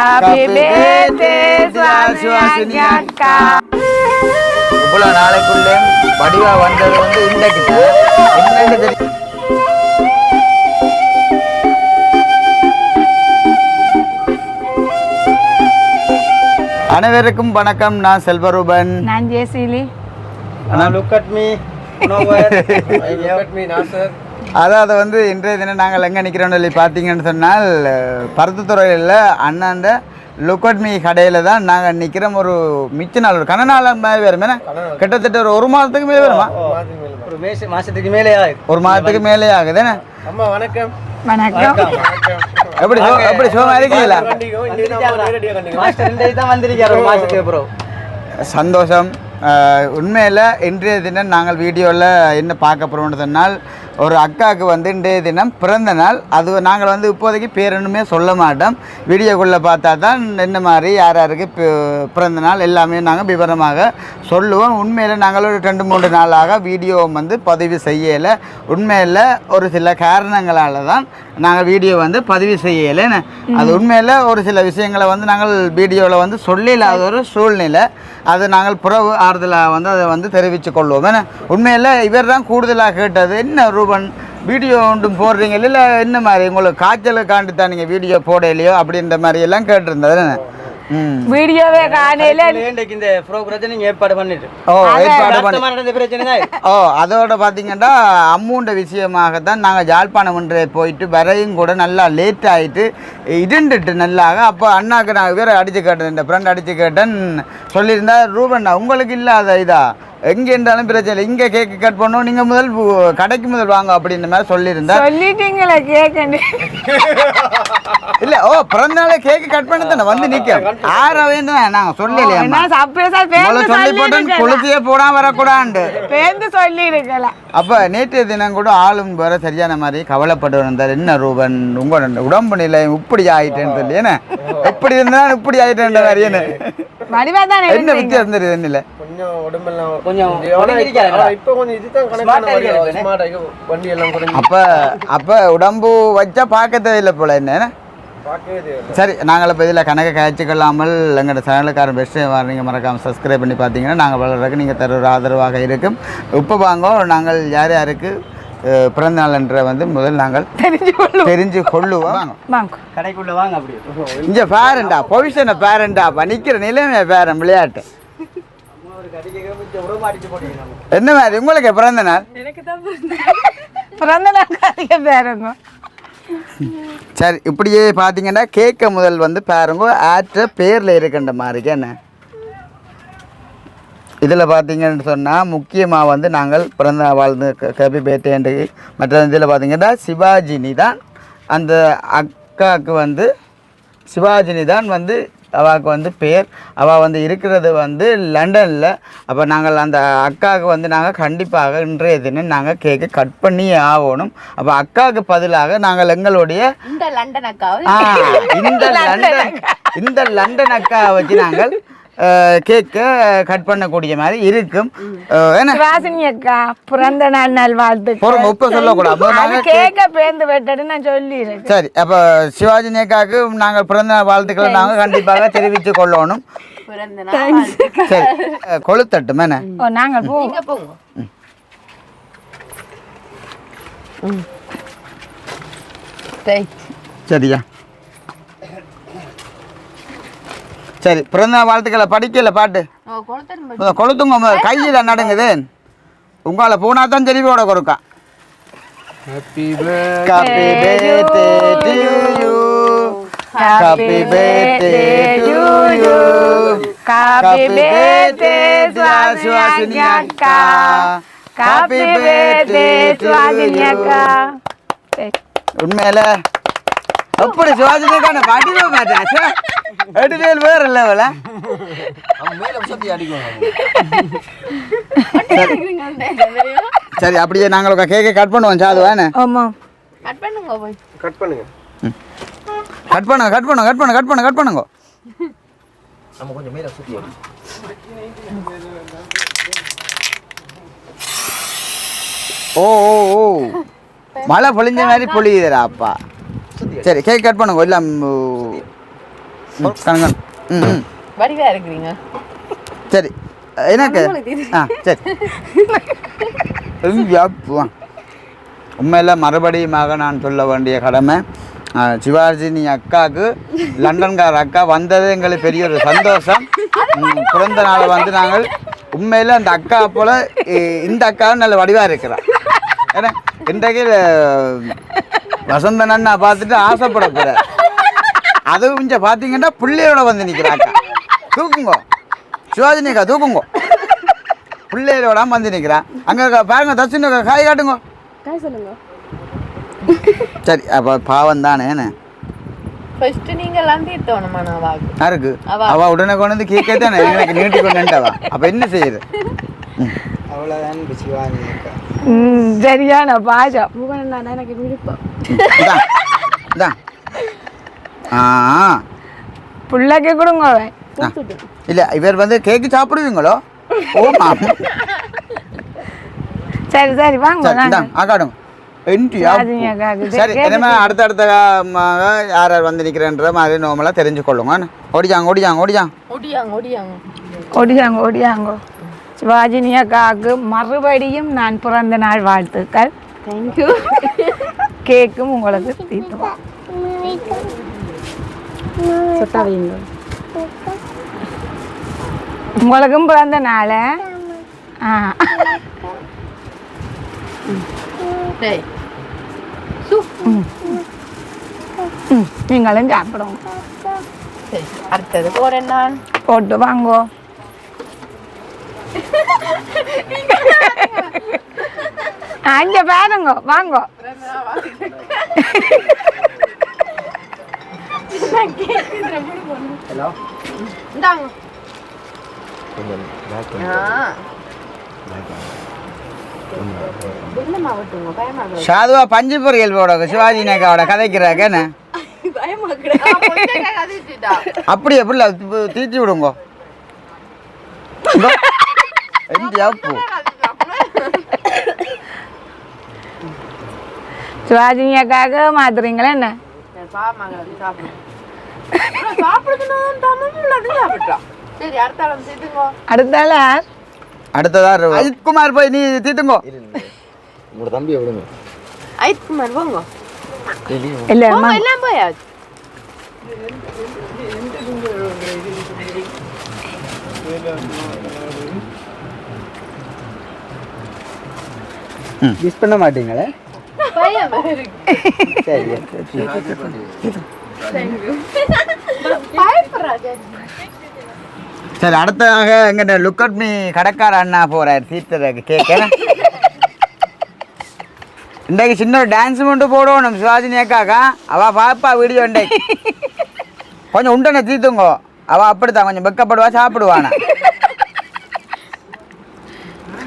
Birthday Suvasini அக்கா இவ்வளோ நாளைக்குள்ளே வடிவா வந்தது வந்து இன்றைக்கு என்னன்னு தெரியும் அனைவருக்கும் வணக்கம். நான் செல்வரூபன். நான் ஜெயசீலி. லுக் அட் மீ நோவர் லுக் அட் மீ நாசர் அதாவது வந்து இன்றைய தினம் நாங்கள் எங்கே நிற்கிறோம்னு சொல்லி பார்த்தீங்கன்னு சொன்னால் பருத்துத்துறையில் அண்ணாண்ட லுக்கட்மி கடையில் தான் நாங்கள் நிற்கிறோம் ஒரு மிச்ச நாள் ஒரு கன நாள் மாதிரி வரும். என்ன கிட்டத்தட்ட ஒரு ஒரு மாதத்துக்கு மேலே வருமா? ஒரு மேச மாசத்துக்கு மேலே ஆகுது. ஒரு மாதத்துக்கு மேலே ஆகுது. அம்மா வணக்கம். வணக்கம். எப்படி சோ எப்படி சோமா இருக்கீங்களா சந்தோஷம். உண்மையில் இன்றைய தினம் நாங்கள் வீடியோவில் என்ன பார்க்க போகிறோம்னு சொன்னால் ஒரு அக்காவுக்கு வந்து இன்றைய தினம் பிறந்த நாள். அது நாங்கள் வந்து இப்போதைக்கு பேரனுமே சொல்ல மாட்டோம். வீடியோக்குள்ளே பார்த்தா தான் என்ன மாதிரி யார் யாருக்கு பிறந்த நாள் எல்லாமே நாங்கள் விவரமாக சொல்லுவோம். உண்மையில் நாங்கள் ஒரு ரெண்டு மூன்று நாளாக வீடியோ வந்து பதிவு செய்யலை. உண்மையில் ஒரு சில காரணங்களால் தான் நாங்கள் வீடியோ வந்து பதிவு செய்யலை. அது உண்மையில் ஒரு சில விஷயங்களை வந்து நாங்கள் வீடியோவில் வந்து சொல்லில்லாத ஒரு சூழ்நிலை. அது நாங்கள் புறவு ஆறுதலாக வந்து அதை வந்து தெரிவித்து கொள்வோம். ஏன்னா உண்மையில் இவர் தான் கூடுதலாக கேட்டது. என்ன ரூபன் வீடியோ ஒன்றும் போடுறீங்க இல்லை என்ன மாதிரி? உங்களுக்கு காய்ச்சலுக்காண்டி தான் நீங்கள் வீடியோ போடலையோ அப்படின்ற மாதிரி எல்லாம் கேட்டிருந்தது வீடியோவே காணையில இன்றைக்கு இந்த ப்ரோக்ராம் நீங்க ஏற்பாடு பண்ணிட்டு. ஓ ஏற்பாடு பண்ணி சுத்தமா நடந்த பிரச்சனை தான் ஓ அதோட பார்த்தீங்கன்னா அம்மூண்ட விஷயமாக தான் நாங்கள் யாழ்ப்பாணம் ஒன்றை போயிட்டு வரையும் கூட நல்லா லேட் ஆகிட்டு இருண்டுட்டு நல்லாக அப்போ அண்ணாக்கு நான் வேற அடித்து கேட்டேன் இந்த ஃப்ரெண்ட் அடித்து கேட்டேன் சொல்லியிருந்தா ரூபண்ணா உங்களுக்கு இல்லாத இதா? எங்கே இருந்தாலும் பிரச்சனை இல்லை. இங்கே கேக்கு கட் பண்ணோம். நீங்கள் முதல் கடைக்கு முதல் வாங்க அப்படின்ற மாதிரி சொல்லியிருந்தேன் சொல்லிட்டீங்களே கேட்கண்டு இல்லை ஓ பிறந்த நாளே கேக்கு கட் பண்ணி தானே வந்து நிற்க ஆற வேண்டாம் நாங்கள் சொல்லலையா நான் சர்ப்ரைஸா சொல்லி போட்டேன் குளிச்சியே போடாம வரக்கூடாண்டு பேருந்து சொல்லி இருக்கலாம் அப்போ நேற்றைய தினம் கூட ஆளும் வேற சரியான மாதிரி கவலைப்பட்டு வந்தார். என்ன ரூபன் உங்களோட உடம்பு நிலை இப்படி ஆயிட்டேன்னு சொல்லி என்ன? எப்படி இருந்தா இப்படி ஆயிட்டேன்ற மாதிரி என்ன? என்ன வித்தியாசம் தெரியுது என்னில்ல கொஞ்சம் உடம்பெல்லாம் கொஞ்சம் ஆனா உடம்பு இருக்காதுல்ல? ஆனா இப்ப கொஞ்சம் இதுதான் Smart கணக்கான ஆ இருக்காது ஸ்மார்ட் ஆகி வண்டி எல்லாம் குறைஞ்சு. அப்போ அப்போ உடம்பு வச்சா பார்க்க தேவையில்லை போல என்ன? சரி நாங்கள் இப்போ இதில் கணக்கை காய்ச்சிக்கொள்ளாமல் எங்களோட சேனலுக்காரன் பெஸ்ட்டு நீங்கள் மறக்காமல் சப்ஸ்கிரைப் பண்ணி பார்த்தீங்கன்னா நாங்கள் வளர்றதுக்கு நீங்கள் தர ஒரு ஆதரவாக இருக்கும். இப்போ வாங்க நாங்கள் யார் யாருக்கு பிறந்த நாள் வந்து முதல் நாங்கள் தெரிஞ்சு கொள்ளுவோம். கடைக்குள்ள வாங்க அப்படியே. இங்க பேரண்டா பொசிஷனை பேரண்டா நிக்கிற நிலைமை பேரன் விளையாட்டு ஒரு கடைக்கு கொஞ்சம் உடம்பு அடிச்சு போட்டீங்க என்ன மாதிரி? உங்களுக்கு பிறந்த நாள்? பிறந்த நாள். பேருங்க. சரி இப்படியே பார்த்தீங்கன்னா கேக்க முதல் வந்து பாருங்க ஆற்ற பேரில் இருக்கின்ற மாதிரி என்ன? இதில் பார்த்தீங்கன்னு சொன்னால் முக்கியமாக வந்து நாங்கள் பிறந்த வாழ்ந்து கேபி பேட்டேண்டு மற்ற இதில் பார்த்தீங்கன்னா சிவாஜினி தான் அந்த அக்காவுக்கு வந்து சிவாஜினி தான் வந்து அவாவுக்கு வந்து பேர். அவள் வந்து இருக்கிறது வந்து லண்டனில். அப்போ நாங்கள் அந்த அக்காவுக்கு வந்து நாங்கள் கண்டிப்பாக இன்றைய தினம் நாங்கள் கேக்கு கட் பண்ணி ஆகணும். அப்போ அக்காவுக்கு பதிலாக நாங்கள் எங்களுடைய இந்த லண்டன் அக்காவை. ஆ, இந்த லண்டன் இந்த லண்டன் அக்கா வச்சு நாங்கள் கேக்கை கட் பண்ணக்கூடிய மாதிரி இருக்கும். சுவாசினி அக்கா பிறந்த நாள் நாள் வாழ்த்து பொறுங்க உப்ப சொல்லக்கூடாது. கேட்க பேருந்து வெட்டடு நான் சொல்லிடுறேன் சரி அப்போ சிவாஜி நேக்காவுக்கு நாங்கள் பிறந்த நாள் வாழ்த்துக்களை நாங்கள் கண்டிப்பாக தெரிவித்து கொள்ளணும். சரி என்ன? ஓ நாங்கள் போவோம் சரியா? சரி பிறந்த வாழ்த்துக்களை படிக்கல பாட்டு. கொளுத்துங்க. கையில நடுங்குது. உங்களை போனா தான் போட கொடுக்கா. Happy Happy birthday to you. Happy birthday to you. Happy birthday Suvasini அக்கா Happy birthday சுவாசினி அக்கா. உண்மையில எப்படி சிவாஜிக்கான பாட்டிலே மாட்டாச்சு எடுவேல் வேற லெவல சரி அப்படியே நாங்கள் கேக்கை கட் பண்ணுவோம் சாது வேணே ஆமா. கட் பண்ணுங்க கட் பண்ணுங்க. கட் பண்ணுங்க கட் பண்ணுங்க கட் பண்ணுங்க கட் பண்ணுங்க நம்ம கொஞ்சம் மேல சுத்தி ஓ ஓ ஓ. மழை பொழிஞ்ச மாதிரி பொழியுதுடா அப்பா. சரி கேக் கட் பண்ணுங்க எல்லாம் ம், கணக்கன் ம். வடிவா இருக்கிறீங்க. சரி. எனக்கு? ஆ சரி. உண்மையில மறுபடியுமாக நான் சொல்ல வேண்டிய கடமை ஆ, சிவாஜினி அக்காவுக்கு லண்டன்கார அக்கா வந்தது எங்களுக்கு பெரிய ஒரு சந்தோஷம். பிறந்த நாளை வந்து நாங்கள் உண்மையில் அந்த அக்கா போல இ- இந்த அக்காவும் நல்ல வடிவாக இருக்கிறான் ஏன்னா இன்றைக்கு வசந்தன் அண்ணா பார்த்துட்டு ஆசைப்பட போகிறார் அதுவும் இங்கே பார்த்தீங்கன்னா பிள்ளையோட வந்து நிற்கிறா அக்கா தூக்குங்கோ. சிவாஜினி அக்கா தூக்குங்கோ. பிள்ளைகளோட வந்து நிற்கிறான் அங்கே பாருங்க தச்சுன்னு காய் காட்டுங்க. சரி அப்போ பாவம் தானே ஃபர்ஸ்ட் நீங்க எல்லாம் தீர்த்தோணுமா நான் வாக்கு? அவ. உடனே கொண்டு வந்து கேட்க தானே எனக்கு நீட்டி கொண்டுட்டவா அப்போ என்ன செய்யுது? அக்கா. ம் சரியான பாஜம் புகழ் நான் எனக்கு விருப்பம். ஆ பிள்ளைக்கு கொடுங்க. இல்ல இவர் வந்து கேக்கு சாப்பிடுவீங்களோ? ஓமா சரி சரி வாங்க அக்காவுக்கு சரி கேக்கு இனிமே அடுத்தடுத்த மாக யார் யார் வந்து நிற்கிறேன்ற மாதிரி நோமெல்லாம் தெரிஞ்சுக்கொள்ளுங்க. ஓடிச்சாங்க ஒடியாங்க ஒடியாங்க ஓடியாங்க. ஓடியாங்க சிவாஜினி அக்காவுக்கு மறுபடியும் நான் பிறந்த நாள் வாழ்த்துக்கள். தேங்க்யூ கேக்கும் உங்களுக்கு தீர்த்துவோம் சொட்டா வைங்க உங்களுக்கும் பிறந்த நாள். ஆ. நீங்களும் சாப்பிடுங்க. சரி அடுத்தது போறேன் நான். போட்டு வாங்கோ. அங்க பாருங்க. வாங்கோ. ஹலோ இந்தாங்க. சாதுவா பஞ்சு பொரியல் போட சிவாஜி நேக்காவோட கதைக்கிறாக்க என்ன? கதைச்சிட்டா. அப்படி எப்படி தீச்சி விடுங்க. என்டி அப்பு சிவாஜினி அக்காவுக்கு மாத்துறீங்களா என்ன? அடுத்தால? அடுத்ததா அஜித் குமார் போய் நீ தீத்துங்கோ உங்களோட தம்பி விடுங்க ஐத்குமார் போங்க. இல்ல போங்க அம்மா. எல்லாம் போயாச்சு மிஸ் பண்ண மாட்டீங்களே? சரி சரி அடுத்ததாக எங்கிட்ட லுக் அட் மீ கடைக்கார அண்ணா போறார் தீர்த்தருக்கு கேட்க இன்றைக்கு சின்ன ஒரு டான்ஸ் மட்டும் போடுவோம் சிவாஜினி அக்காக்கா. அவ பாப்பா வீடியோ இன்றைக்கு. கொஞ்சம் உண்டனை தீர்த்துங்கோ அவ அப்படித்தான் கொஞ்சம் வெக்கப்படுவா சாப்பிடுவானா.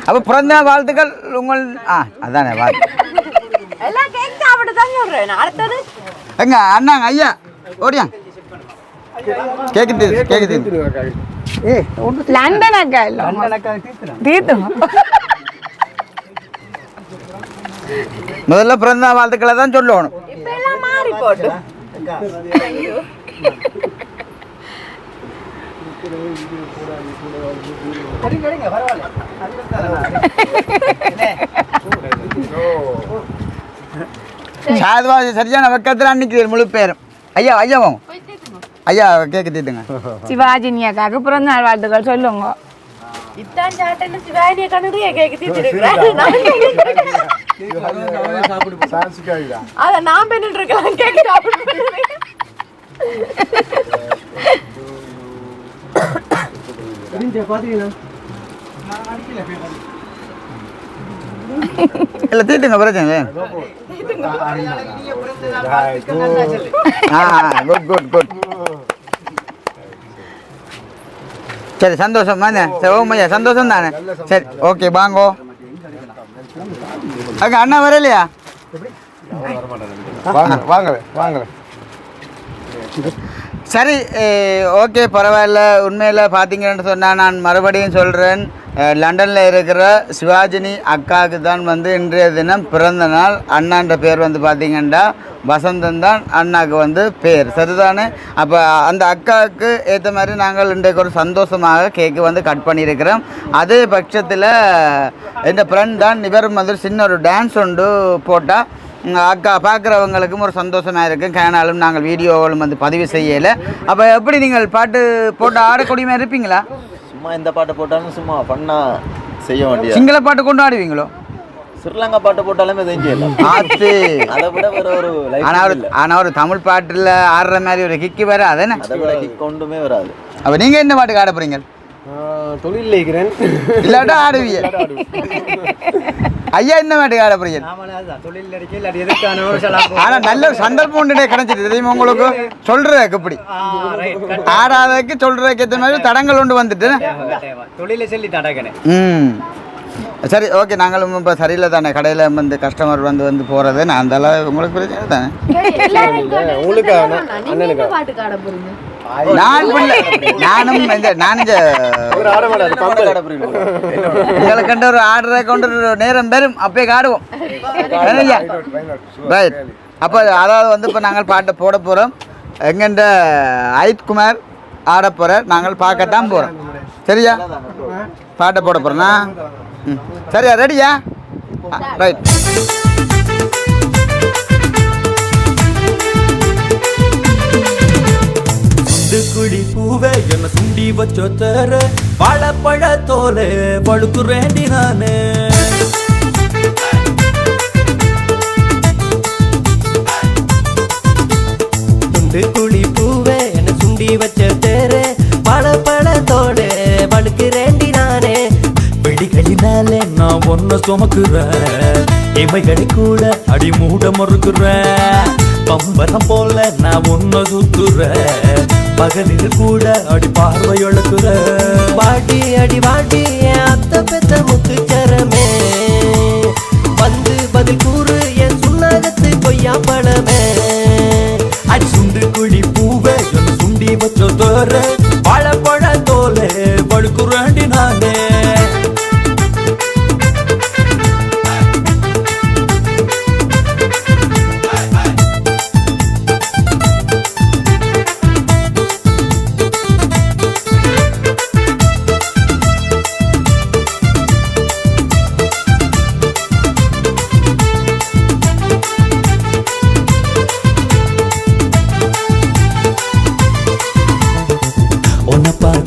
அப்ப பிறந்த வாழ்த்துக்கள் உங்கள் ஆ அதானே வாழ்த்து. எங்க அண்ணாங்க ஐயா. ஓடியா? கேக்கு தீ கேக்கு தீர்த்து ஏ லண்டன் அக்கா இல்ல. அண்ணனுக்காக தீர்த்துறேன் தீர்த்துங்க முதல்ல பிறந்த வாழ்த்துக்களை தான் சொல்லணும். மாறி போட்டு. சரிங்க சரிங்க பரவாயில்ல சாதுவா சரியான வெக்கத்தில் நிற்கிறீர் முழு பேரும். ஐயா ஐயா வாங்க ஐயா கேக்கு தீட்டுங்க சிவாஜினி அக்காவுக்கு பிறந்த நாள் வாழ்த்துக்கள் சொல்லுங்க இத்தான் சாட்டன் சிவானிய கணக்கு கேக் தீர்த்திருக்கிறேன் அத நான் பண்ணிட்டு இருக்கலாம் கேக் சாப்பிட்டு பார்த்தீங்கன்னா இல்லை தீட்டுங்க பிரச்சனை குட் குட் குட் சரி சந்தோஷம் தானே? சரி ஓம் ஐயா சந்தோஷம் தானே? சரி ஓகே வாங்கோ. அங்க அண்ணா வரலையா? வாங்க வாங்க வாங்க. சரி ஓகே பரவாயில்ல. உண்மையில் பார்த்தீங்கன்னு சொன்னால் நான் மறுபடியும் சொல்கிறேன் லண்டனில் இருக்கிற சிவாஜினி அக்காவுக்கு தான் வந்து இன்றைய தினம் பிறந்த நாள். அண்ணான்ற பேர் வந்து பார்த்திங்கன்னா வசந்தன் தான் அண்ணாவுக்கு வந்து பேர். சரிதானே? அப்போ அந்த அக்காவுக்கு ஏற்ற மாதிரி நாங்கள் இன்றைக்கு ஒரு சந்தோஷமாக கேக்கு வந்து கட் பண்ணியிருக்கிறோம். அதே பட்சத்தில் இந்த ஃப்ரெண்ட் தான் இவரும் வந்து சின்ன ஒரு டான்ஸ் ஒன்று போட்டால் அக்கா பார்க்குறவங்களுக்கும் ஒரு சந்தோஷமாக இருக்கும். கேனாலும் நாங்கள் வீடியோவாலும் வந்து பதிவு செய்யலை. அப்போ எப்படி நீங்கள் பாட்டு போட்டு ஆடக்கூடியமாக இருப்பீங்களா? சும்மா இந்த பாட்டை போட்டாலும் சும்மா பண்ணா செய்ய வேண்டிய சிங்கள பாட்டு கொண்டு ஆடுவீங்களோ ஸ்ரீலங்கா பாட்டு போட்டாலுமே செஞ்சிடலாம் ஆத்து. அதை விட வேற ஒரு ஆனால் ஒரு ஆனால் ஒரு தமிழ் பாட்டில் ஆடுற மாதிரி ஒரு கிக்கு அதானே அதை விட கிக் ஒன்றுமே வராது. அப்போ நீங்கள் என்ன பாட்டுக்கு ஆட போகிறீங்க தொழில் இருக்கிறேன் இல்லாட்டா ஆடுவீங்க ஐயா என்ன பாட்டுக்கு ஆட ஆனால் நல்ல ஒரு சந்தர்ப்பம் ஒன்று கிடைச்சிட்டு தெரியுமா உங்களுக்கு? சொல்கிறதுக்கு இப்படி ஆடாததுக்கு சொல்கிறதுக்கு ஏற்ற மாதிரி தடங்கள் ஒன்று வந்துட்டு. தொழிலை சொல்லி தடக்கணே. ம். சரி ஓகே. நாங்களும் இப்போ சரியில்லை தானே. கடையில் வந்து கஸ்டமர் வந்து வந்து போகிறது நான் அந்த அளவு உங்களுக்கு பிரச்சனை தானே? உங்களுக்கு நான் பிள்ளை. நானும் இந்த நான் இந்த ஆட மாட்டாது பம்பு. உங்களை கண்ட ஒரு ஆர்டரை கொண்டு ஒரு நேரம் பெறும். அப்பயே காடுவோம். ரைட் அப்போ அதாவது வந்து இப்போ நாங்கள் பாட்டை போட போகிறோம் எங்கண்ட அயித் குமார் ஆட போகிறார் நாங்கள் பார்க்கத்தான் போகிறோம் சரியா? பாட்டை போட போகிறோண்ணா ம். சரியா? ரெடியா ரைட் குடி பூவே என்ன சுண்டி வச்சோ தர. வாழைப்பழ தோலே பழுக்குறேண்டி நானே. துண்டு குழி பூவே என்ன சுண்டி வச்ச தேரு. பழ பழத்தோடு வழுக்கிறேண்டி நானே. வெடிகளினாலே நான் ஒன்ன சுமக்குறேன். இமைகளை கூட அடி மூட மறுக்குறேன். பம்பரம் போல நான் ஒன்ன சுத்துறேன். பகலில் கூட அடி பார்வை இழக்குறேன். வாடி அடி வாடி என் அத்தை பெத்த முத்துச்சரமே வந்து பதில் கூறு என் சுண்ணாகத்து பொய்யா பழமே. அடி சுண்டு குழி பூவே சுண்டி வச்சோ தோற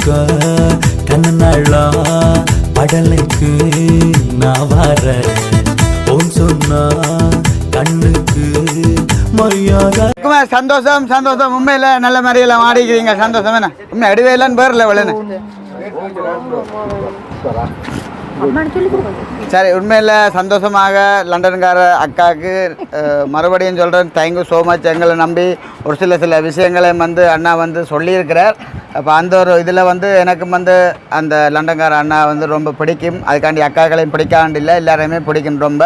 உன்னை படலுக்கு நான் வர உன் சொன்னா கண்ணுக்கு மரியாதை. குமார் சந்தோஷம் சந்தோஷம். உண்மையில் நல்ல மாதிரியெல்லாம் ஆடிக்கிறீங்க சந்தோஷம் என்ன? உண்மை அடிவேலன்னு பேர்ல லெவலுன்னு சரி உண்மையில் சந்தோஷமாக லண்டன்கார அக்காவுக்கு மறுபடியும் சொல்கிறேன் தேங்க்யூ ஸோ மச் எங்களை நம்பி ஒரு சில சில விஷயங்களை வந்து அண்ணா வந்து சொல்லியிருக்கிறார். அப்போ அந்த ஒரு இதில் வந்து எனக்கு வந்து அந்த லண்டன்கார அண்ணா வந்து ரொம்ப பிடிக்கும். அதுக்காண்டி அக்காக்களையும் பிடிக்காண்டி இல்லை எல்லாரையுமே பிடிக்கும் ரொம்ப.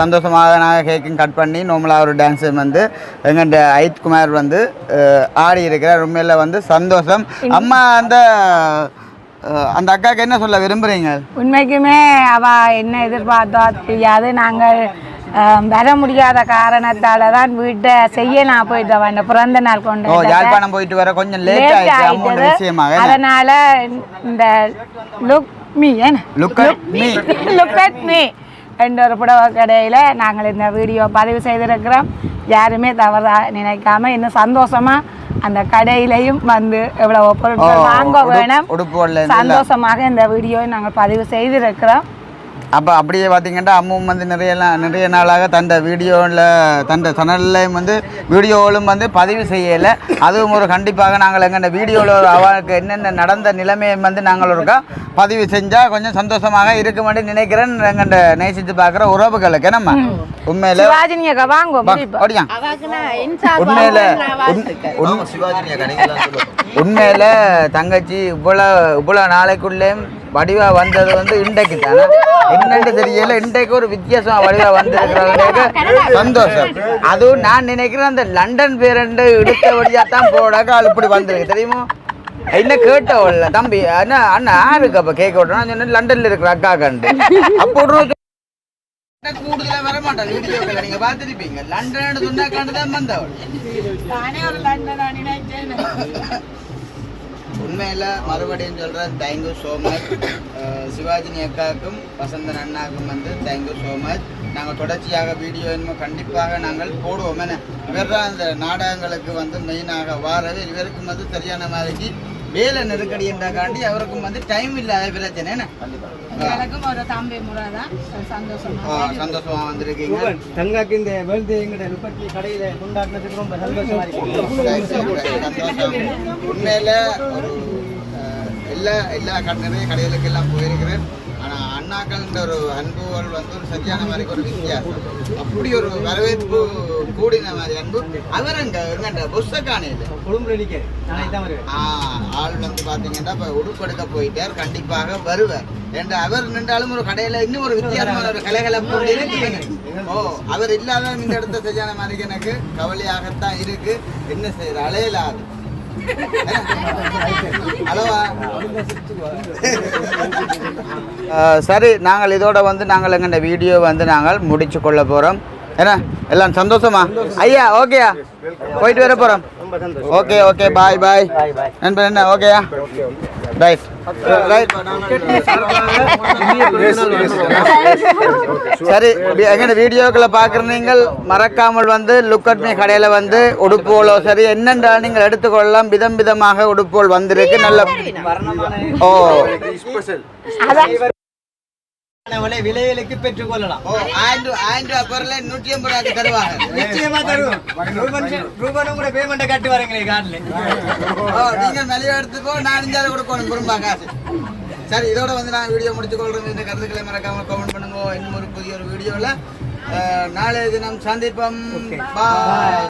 சந்தோஷமாக நாங்கள் கேக்கும் கட் பண்ணி நார்மலாக ஒரு டான்ஸு வந்து எங்கள்கிட்ட ஐத் குமார் வந்து ஆடி இருக்கிறார். உண்மையில் வந்து சந்தோஷம். அம்மா அந்த அந்த அக்காவுக்கு என்ன சொல்ல விரும்புகிறீங்க உண்மைக்குமே அவ என்ன எதிர்பார்த்தோ தெரியாது. நாங்கள் வர முடியாத காரணத்தால தான் வீட்டை செய்ய நான் போயிட்டு வந்தேன் பிறந்த நாள் கொண்டு. யாழ்ப்பாணம் போயிட்டு வர கொஞ்சம் லேட் ஆயிட்டது. அதனால இந்த look me me. Look at me என்ற ஒரு புடவை கடையில் நாங்கள் இந்த வீடியோ பதிவு செய்திருக்கிறோம் யாருமே தவறா நினைக்காம இன்னும் சந்தோஷமா அந்த கடையிலையும் வந்து எவ்வளவு பொருட்கள் வாங்க வேணும். சந்தோஷமாக இந்த வீடியோவை நாங்கள் பதிவு செய்திருக்கிறோம் அப்போ அப்படியே பார்த்தீங்கன்னா அம்மும் வந்து நிறைய நிறைய நாளாக தந்த வீடியோவில் தந்த சேனல்லையும் வந்து வீடியோவிலும் வந்து பதிவு செய்யலை. அதுவும் ஒரு கண்டிப்பாக நாங்கள் எங்கள் வீடியோவில் அவளுக்கு என்னென்ன நடந்த நிலைமையை வந்து நாங்கள் ஒருக்கா பதிவு செஞ்சால் கொஞ்சம் சந்தோஷமாக இருக்குமென்று நினைக்கிறேன் எங்கள்கிட்ட நேசித்து பார்க்குற உறவுகளுக்கு நம்ம உண்மையில் சிவாஜினி அக்கா வாங்க அப்படியா உண்மையில உண்மையில தங்கச்சி இவ்வளோ இவ்வளோ நாளைக்குள்ளேயும் வடிவா வந்தது வந்து இன்றைக்கு தானே? என்னன்னு தெரியல. இன்றைக்கு ஒரு வித்தியாசமா வடிவா வந்திருக்கிறவங்களுக்கு சந்தோஷம். அதுவும் நான் நினைக்கிறேன் அந்த லண்டன் பேரண்டு இடுத்தபடியா தான் போடாக்க ஆள் இப்படி வந்திருக்கு. தெரியுமா? என்ன கேட்டவள்ல தம்பி அண்ணா அண்ணா யாருக்கு அப்ப கேட்க விட்டோம் நான் சொன்னேன் லண்டன்ல இருக்கிற அக்கா கண்டு. அப்போ கூடுதலா வர மாட்டான் வீடியோக்கள் நீங்க பார்த்துருப்பீங்க. லண்டன் சொன்னா கண்டு தான் வந்தவள். நானே ஒரு லண்டனா உண்மையில மறுபடியும் சொல்றேன் தேங்க்யூ ஸோ மச் சிவாஜினி அக்காவுக்கும் வசந்தன் அண்ணாவுக்கும் வந்து தேங்க்யூ ஸோ மச் நாங்கள் தொடர்ச்சியாக வீடியோ என்னமோ கண்டிப்பாக நாங்கள் போடுவோம் என்ன இவர் தான் அந்த நாடகங்களுக்கு வந்து மெயினாக வாரது. இவருக்கும் வந்து சரியான மாதிரிக்கு வேலை நெருக்கடி என்றாக்காண்டி அவருக்கும் வந்து டைம் இல்லாத பிரச்சனை என்ன? எனக்கும் ஒரு தம்பி முறை தான் சந்தோஷமா? வந்திருக்கீங்க. தங்காக்கு இந்த வேர்ல்டு எங்கட கடையில கொண்டாடினதுக்கு ரொம்ப சந்தோஷமா இருக்கு. உண்மையில ஒரு எல்லா எல்லா கட- நிறைய கடைகளுக்கு எல்லாம் போயிருக்கிறேன். அண்ணாக்கள்ன்ற ஒரு அன்புகள் வந்து ஒரு சரியான மாதிரி ஒரு வித்தியாசம். அப்படி ஒரு வரவேற்பு கூடின மாதிரி அன்பு. அவர் அங்க எங்கண்ட புஸ்த காணையில் கொழும்புல நிக்கிறேன் நாளைக்கு தான் வருவேன் ஆள் வந்து பாத்தீங்கன்னா இப்ப உடுப்பெடுக்க போயிட்டார். கண்டிப்பாக வருவார். என்று அவர் நின்றாலும் ஒரு கடையில இன்னும் ஒரு வித்தியாசமான ஒரு கலகலப்பு இருக்குது ஓ அவர் இல்லாத இந்த இடத்த சரியான மாதிரி எனக்கு கவலையாகத்தான் இருக்கு. என்ன செய்யற அலையலாது. சரி நாங்கள் இதோட வந்து நாங்கள் எங்கள்ட வீடியோ வந்து நாங்கள் முடிச்சு கொள்ள போகிறோம் என்ன? எல்லாம் சந்தோஷமா? ஐயா ஓகேயா போயிட்டு வர போகிறோம் ஓகே ஓகே பாய் பாய் நண்பன் என்ன? ஓகேயா ரைட் ரைட் சரி எங்கட வீடியோக்களை பார்க்குற நீங்கள் மறக்காமல் வந்து லுக் அட் மீ கடையில் வந்து உடுப்புகளோ சரி என்னென்றா நீங்கள் எடுத்துக்கொள்ளலாம். விதம் விதமாக உடுப்புகள் வந்திருக்கு. நல்ல ஓ. விலைகளுக்கு பெற்றுக் கொள்ளலாம் ஆயிரம் ஆயிரம் ரூபா பொருளை நூற்றி ஐம்பது ரூபாய்க்கு தருவாங்க. நிச்சயமா தருவோம் ரூபன் கூட பேமெண்ட்டை கட்டி வரீங்களே கார்டுல ஓ நீங்கள் மெலிவா எடுத்துக்கோ நான் அஞ்சாறு கொடுக்கணும் குடும்பா காசு. சரி இதோட வந்து நான் வீடியோ முடிச்சு கொள்றேன் இந்த கருத்துக்களை மறக்காம கமெண்ட் பண்ணுங்க. இன்னும் ஒரு புதிய ஒரு வீடியோவில் நாளைய தினம் சந்திப்போம். பாய்